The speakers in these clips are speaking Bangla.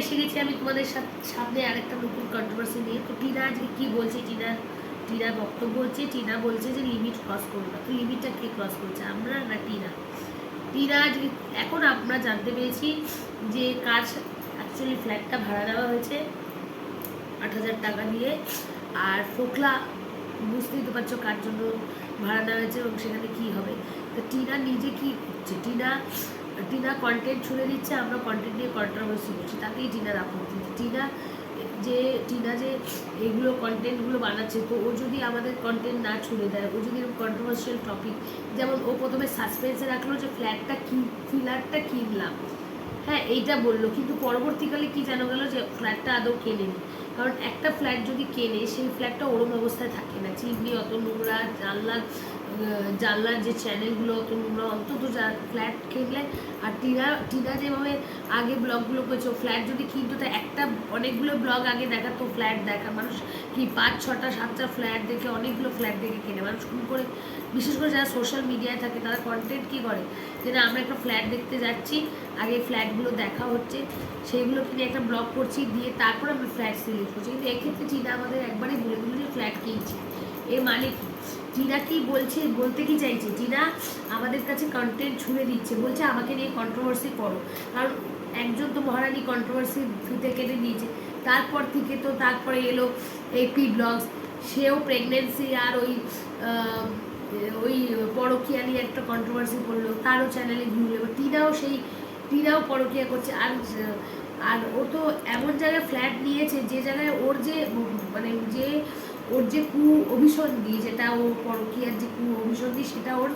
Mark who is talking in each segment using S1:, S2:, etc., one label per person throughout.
S1: এসে গেছি, আমি তোমাদের সামনে আরেকটা নতুন কন্ট্রোভার্সি নিয়ে। তো টিনা আজকে কি বলছে? টিনা টিনা বক্তব্য হচ্ছে, টিনা বলছে যে লিমিট ক্রস করব না। তো লিমিটটা কে ক্রস করছে, আমরা না টিনা? টিনা আজকে, এখন আমরা জানতে পেরেছি যে কার অ্যাকচুয়ালি ফ্ল্যাটটা ভাড়া দেওয়া হয়েছে আট হাজার টাকা দিয়ে আর ফোকলা বুঝতেই তো পারছ কার জন্য ভাড়া দেওয়া হয়েছে এবং সেখানে কী হবে। তো টিনা নিজে কী করছে? টিনা টিনা কন্টেন্ট ছুড়ে দিচ্ছে আমরা কন্টেন্ট নিয়ে কন্ট্রোভার্সি করছি। তাতেই টিনার আপত্তি টিনা যে টিনা যে এগুলো কন্টেন্টগুলো বানাচ্ছে তো ও যদি আমাদের কন্টেন্ট না ছুড়ে দেয় ও যদি কন্ট্রোভার্সিয়াল টপিক যেমন ও প্রথমে সাসপেন্সে রাখল যে ফ্ল্যাটটা কি ফিলারটা কিনলাম। হ্যাঁ এইটা বলল। কিন্তু পরবর্তীকালে কি জানা গেল যে ফ্ল্যাটটা আদৌ কেনেনি? কারণ একটা ফ্ল্যাট যদি কেনে সেই ফ্ল্যাটটা ওরম অবস্থায় থাকে না। চিমনি অত নোংরা জানলার আহ, জানলার যে চ্যানেলগুলো অত নোংরা অন্তত যা ফ্ল্যাট কিনলে, আর টিনা টিনা যেভাবে আগে ব্লগগুলো করেছে ফ্ল্যাট যদি কিনতো, তা একটা অনেকগুলো ব্লগ আগে দেখাতো ফ্ল্যাট দেখা। মানুষ কি পাঁচ, ছটা, সাতটা ফ্ল্যাট দেখে, অনেকগুলো ফ্ল্যাট দেখে কেনে। মানুষ খুব করে, বিশেষ করে যারা সোশ্যাল মিডিয়ায় থাকে, তারা কন্টেন্ট কী করে? যে না, আমরা একটা ফ্ল্যাট দেখতে যাচ্ছি, আগে ফ্ল্যাটগুলো দেখা হচ্ছে সেইগুলো কিনে একটা ব্লগ করছি, দিয়ে তারপর আমরা ফ্ল্যাট সিলেক্ট করছি। কিন্তু এক্ষেত্রে টিনা আমাদের একবারই বলে দিল যে ফ্ল্যাট কিনছি। এর মানে টিনা কি বলছে বলতে কি চাইছে? টিনা আমাদের কাছে কন্টেন্ট ছুড়ে দিচ্ছে, বলছে আমাকে নিয়ে কন্ট্রোভার্সি করো। কারণ একজন তো মহারানী কন্ট্রোভার্সি ফিতে কেটে নিয়েছে তারপর থেকে তো তারপরে এলো এপি ব্লগস সেও প্রেগনেন্সি আর ওই ওই পরকিয়া নিয়ে একটা কন্ট্রোভার্সি করল, তারও চ্যানেলে ভিউ এবার টিনাও সেই, টিনাও পরকিয়া করছে। আর আর ও তো এমন জায়গায় ফ্ল্যাট নিয়েছে যে জায়গায় ওর যে মানে যে ওর যে কু অভিসন্ধি যেটা ও পরকিয়ার যে কু অভিসন্ধি সেটা ওর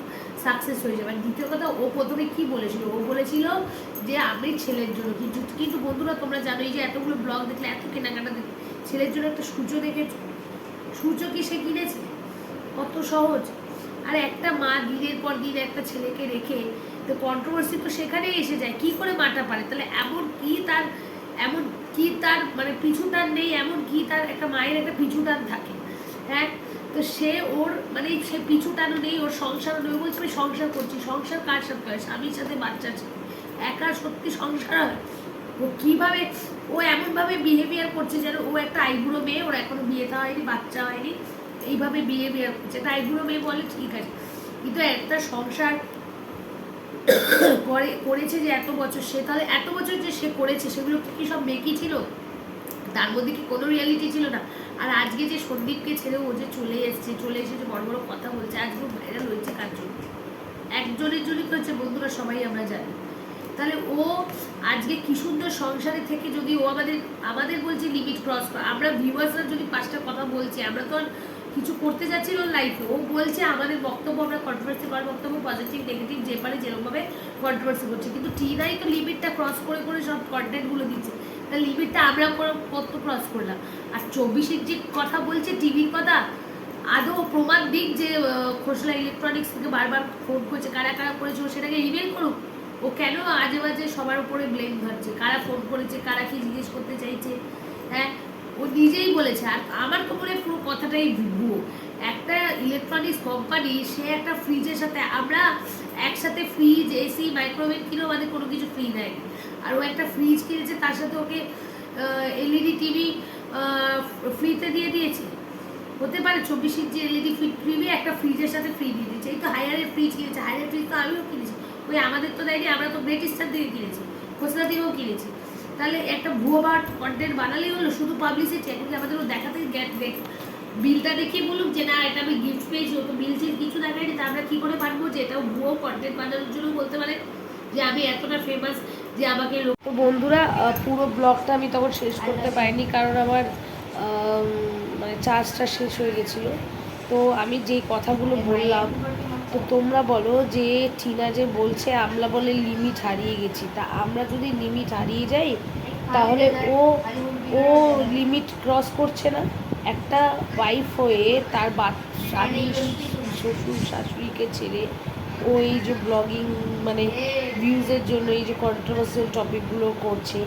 S1: সাকসেস হয়ে যাবে আর দ্বিতীয় কথা, ও প্রথমে কি বলেছিল? ও বলেছিল যে আমি ছেলের জন্য কিন্তু কিন্তু বন্ধুরা, তোমরা জানো, এই যে এতগুলো ব্লগ দেখলে, এত কেনাকাটা দেখলে, ছেলের জন্য একটা সূর্য দেখেছ? সূর্য কি সে কিনেছে? কত সহজ। আর একটা মা দিনের পর দিন একটা ছেলেকে রেখে তো কন্ট্রোভার্সি তো সেখানেই এসে যায়। কি করে মাটা পারে? তাহলে এমন কি তার, এমন কি তার মানে পিছু টান নেই, এমন কি তার একটা মায়ের একটা পিছু টান থাকে। হ্যাঁ? তো সে ওর মানে সে পিছু টানও নেই, ওর সংসারও নেই। বলছে, আমি সংসার করছি। সংসার কার সাথে হয়? স্বামীর সাথে, বাচ্চার সাথে। একা সত্যি সংসার হয়? ও কীভাবে, ও এমনভাবে বিহেভিয়ার করছে যেন ও একটা আইবুড়ো মেয়ে, ওর এখনও বিয়ে দেওয়া হয়নি, বাচ্চা হয়নি। এইভাবে বিহেভিয়ার করছে। একটা আইবুড়ো মেয়ে বলে, ঠিক আছে। কিন্তু একটা সংসার করে, করেছে যে এত বছর, সে তাহলে এত বছর যে সে করেছে, সেগুলো কি সব মেকি ছিল? তার মধ্যে কি কোনো রিয়ালিটি ছিল না? আর আজকে যে সন্দীপকে ছেড়ে ও যে চলে এসছে, চলে এসে যে বড় বড় কথা বলছে, আজকে ভাইরাল হয়েছে কার জন্য? একজনের জন্যই হচ্ছে বন্ধুরা সবাই আমরা জানি। তাহলে ও আজকে কি সুন্দর সংসারে থেকে যদি ও আমাদের আমাদের বলছে লিমিট ক্রস করা। আমরা ভিউয়ার্সরা যদি পাঁচটা কথা বলছি, আমরা তো আর কিছু করতে যাচ্ছি ওর লাইফে ও বলছে, আমাদের বক্তব্য, আমরা কন্ট্রোভার্সি করার বক্তব্য পজিটিভ নেগেটিভ যে পারে যেরকমভাবে কন্ট্রোভার্সি করছে। কিন্তু টিনাই তো লিমিটটা ক্রস করে করে সব কন্টেন্টগুলো দিচ্ছে। তা লিমিটটা আমরা কত ক্রস করলাম? আর চব্বিশের যে কথা বলছে টিভির কথা, আদৌ প্রমাণ দিক যে খোসলা ইলেকট্রনিক্স থেকে বারবার ফোন করছে, কারা কারা করেছে, ও সেটাকে ইমেল করুক। ও কেন আজে বাজে সবার উপরে ব্লেম ধরছে? কারা ফোন করেছে? কারা কি জিজ্ঞেস করতে চাইছে? হ্যাঁ? ও নিজেই বলেছে, আর আমার মনে পুরো কথাটাই ভুয়ো একটা ইলেকট্রনিক্স কোম্পানি সে একটা ফ্রিজের সাথে, আমরা একসাথে ফ্রিজ এসি মাইক্রোওয়েভ কিনেও আমাদের কোনো কিছু ফ্রি দেয়নি। আর ও একটা ফ্রিজ কিনেছে, তার সাথে ওকে এলইডি টিভি ফ্রিতে দিয়ে দিয়েছে। হতে পারে চব্বিশ ইঞ্চি এলইডি ফ্রিজে একটা ফ্রিজের সাথে ফ্রি দিয়ে দিয়েছে। এই তো হায়ারের ফ্রিজ কিনেছে হায়ারের ফ্রিজ তো আমিও কিনেছি। ওই আমাদের তো দেয়নি, আমরা তো গ্রেট স্টার থেকে কিনেছি। খোসলা থেকেও কিনেছি। তাহলে একটা ভুয়ো বার কন্টেন্ট বানালেই হলো শুধু পাবলিসিটি এখন আমাদের দেখাতে দেখ। বিলটা দেখিয়ে বলুক যে না এটা আমি গিফট পেয়েছি ও তো বিল টিল কিছু দেখায়নি তা আমরা কী করে পারব যে এটা ভুয়ো কন্টেন্ট বানানোর জন্য বলতে পারে যে আমি এতটা ফেমাস যে আমাকে লোক
S2: তো বন্ধুরা পুরো ব্লগটা আমি তখন শেষ করতে পারিনি কারণ আমার মানে চার্জটা শেষ হয়ে গেছিল। তো আমি যেই কথাগুলো বললাম তো তোমরা বলো যে টিনা যে বলছে, আমরা বলে লিমিট হারিয়ে গেছি। তা আমরা যদি লিমিট হারিয়ে যাই, তাহলে ও ও লিমিট ক্রস করছে না? একটা ওয়াইফ হয়ে তার স্বামী, শ্বশুর, শাশুড়িকে ছেড়ে ও এই যে ব্লগিং মানে ভিউজের জন্য এই যে কন্ট্রোভার্সিয়াল টপিকগুলো করছে,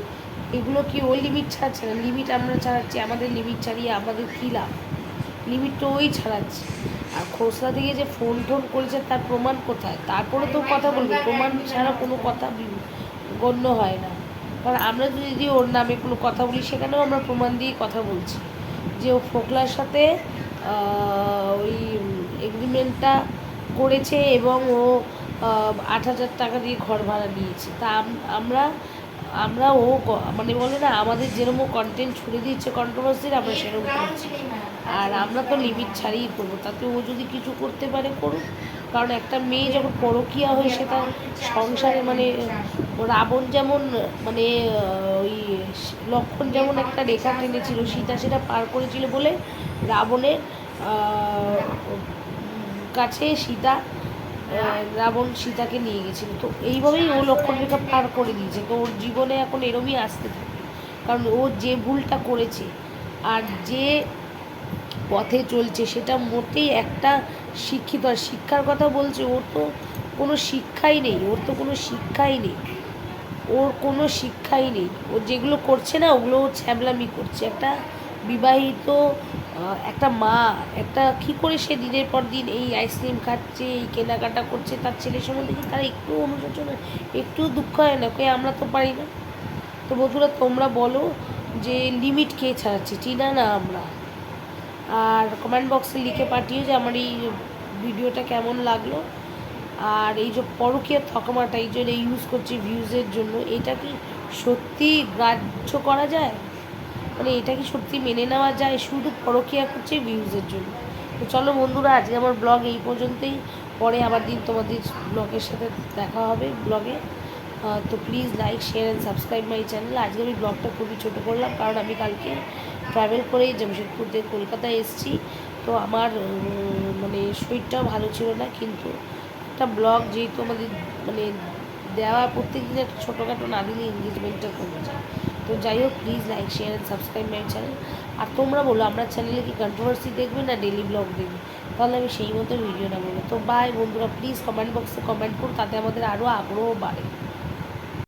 S2: এগুলো কি ও লিমিট ছাড়ছে না? লিমিট আমরা ছাড়াচ্ছি, আমাদের লিমিট ছাড়িয়ে আমাদের কী লাভ? লিমিট তো ওই ছাড়াচ্ছে। আর খোসলা থেকে যে ফোন টোন করেছে, তার প্রমাণ কোথায়? তারপরে তো কথা বলবে, প্রমাণ ছাড়া কোনো কথা গণ্য হয় না।
S1: কারণ আমরা যদি ওর নামে কোনো কথা বলি, সেখানেও আমরা প্রমাণ দিয়ে কথা বলছি। যে ও ফোকলার সাথে ওই এগ্রিমেন্টটা করেছে এবং ও আট হাজার টাকা দিয়ে ঘর ভাড়া নিয়েছে। তা আম- আমরা আমরা ও মানে বলে না, আমাদের যেরকম কন্টেন্ট ছুড়ে দিচ্ছে কন্ট্রোভার্সির আমরা সেরকম করছি। আর আমরা তো লিমিট ছাড়িয়ে করব। তাতে ও যদি কিছু করতে পারে করুক। কারণ একটা মেয়ে যখন পরকীয়া হয়ে, সেটা সংসারে মানে রাবণ যেমন মানে ওই লক্ষণ যেমন একটা রেখা টেনেছিল, সীতা সেটা পার করেছিল বলে রাবণের কাছে সীতা রাবণ সীতাকে নিয়ে গেছিল। তো এইভাবেই ও লক্ষণ রেখা পার করে দিয়েছে। তো ওর জীবনে এখন এরমই আসতে থাকে। কারণ ও যে ভুলটা করেছে, আর যে পথে চলছে, সেটা মোটেই একটা শিক্ষিত আর শিক্ষার কথা বলছে, ওর তো কোনো শিক্ষাই নেই, ওর তো কোনো শিক্ষাই নেই, ওর কোনো শিক্ষাই নেই, ও যেগুলো করছে না, ওগুলো ছ্যাবলামি করছে, একটা বিবাহিত একটা মা, একটা কী করে সে দিনের পর দিন এই আইসক্রিম খাচ্ছে, এই কেনাকাটা করছে, তার ছেলের সম্বন্ধে কি তার একটু অনুশোচনা, একটু দুঃখ হয় না কে আমরা তো পারি না? তো বন্ধুরা, তোমরা বলো যে লিমিট কে ছাড়াচ্ছে, টিনা না আমরা? আর কমেন্ট বক্সে লিখে পাঠিও যে আমার এই ভিডিওটা কেমন লাগল। আর এই যে পরকীয় থকমাটা, এই জন্য ইউজ করছি ভিউজের জন্য, এটা কি সত্যি গ্রাহ্য করা যায়? মানে এটা কি সত্যি মেনে নেওয়া যায়? শুধু পরকীয়া করছে ভিউজের জন্য। তো চলো বন্ধুরা, আজকে আমার ব্লগ এই পর্যন্তই। পরে আবার দিন তোমাদের ব্লগের সাথে দেখা হবে ব্লগে তো please like share and subscribe my channel আজকে আমি ব্লগটা খুবই ছোটো করলাম, কারণ আমি কালকে ট্রাভেল করে জামশেদপুর থেকে কলকাতায় এসেছি। তো আমার মানে শরীরটাও ভালো ছিল না, কিন্তু একটা ব্লগ যেহেতু আমাদের মানে দেওয়া প্রত্যেক দিন একটা ছোটোখাটো না দিলে এঙ্গেজমেন্টটা কমে যায়। তো যাই হোক please like share and subscribe my channel আর তোমরা বলো, আমরা চ্যানেলে কি কন্ট্রোভার্সি দেখবে না ডেলি ব্লগ দেখবে? তাহলে আমি সেই মতো ভিডিও না বলব তো বাই বন্ধুরা প্লিজ কমেন্ট বক্সে কমেন্ট করো, তাতে আমাদের আরও আগ্রহ বাড়ে।